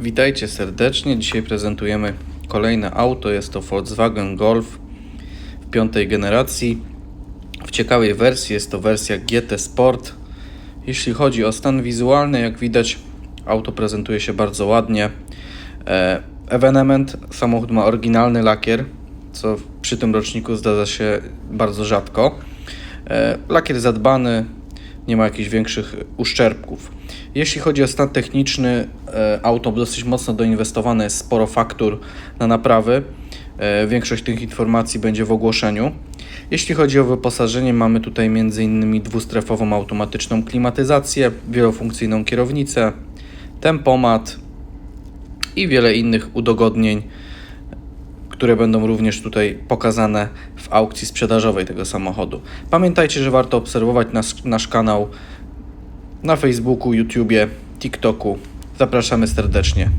Witajcie serdecznie. Dzisiaj prezentujemy kolejne auto. Jest to Volkswagen Golf w piątej generacji. W ciekawej wersji jest to wersja GT Sport. Jeśli chodzi o stan wizualny, jak widać, auto prezentuje się bardzo ładnie. E, Evenement, samochód ma oryginalny lakier, co przy tym roczniku zdarza się bardzo rzadko. E, Lakier zadbany, nie ma jakichś większych uszczerbków. Jeśli chodzi o stan techniczny, e, auto dosyć mocno doinwestowane, jest sporo faktur na naprawy. E, Większość tych informacji będzie w ogłoszeniu. Jeśli chodzi o wyposażenie, mamy tutaj m.in. dwustrefową automatyczną klimatyzację, wielofunkcyjną kierownicę, tempomat i wiele innych udogodnień, które będą również tutaj pokazane w aukcji sprzedażowej tego samochodu. Pamiętajcie, że warto obserwować nasz, nasz kanał na Facebooku, YouTubie, TikToku. Zapraszamy serdecznie.